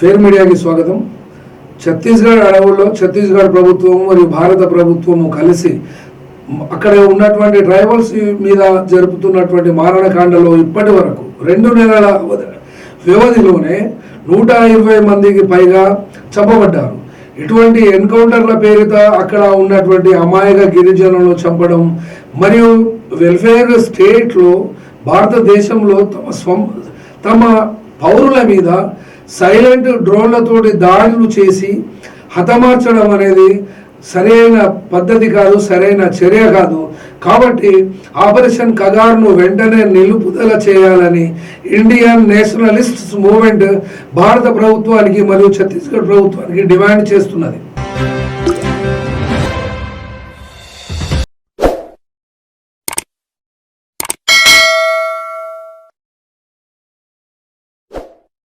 Fair మీడియాకి స్వాగతం. ఛత్తీస్గఢ్ అడవుల్లో ఛత్తీస్గఢ్ ప్రభుత్వం మరియు భారత ప్రభుత్వము కలిసి అక్కడ ఉన్నటువంటి ట్రైబల్స్ మీద జరుపుతున్నటువంటి మారణకాండలో ఇప్పటి వరకు రెండు నెలల వ్యవధిలోనే నూట ఇరవై మందికి పైగా చంపబడ్డారు. ఇటువంటి ఎన్కౌంటర్ల పేరిత అక్కడ ఉన్నటువంటి అమాయక గిరిజనులను చంపడం మరియు వెల్ఫేర్ స్టేట్లో భారతదేశంలో తమ స్వం తమ పౌరుల మీద సైలెంట్ డ్రోన్లతోటి దాడులు చేసి హతమార్చడం అనేది సరైన పద్ధతి కాదు సరైన చర్య కాదు. కాబట్టి ఆపరేషన్ కగార్ను వెంటనే నిలుపుదల చేయాలని ఇండియన్ నేషనలిస్ట్ మూవ్మెంట్ భారత ప్రభుత్వానికి మరియు ఛత్తీస్గఢ్ ప్రభుత్వానికి డిమాండ్ చేస్తున్నది.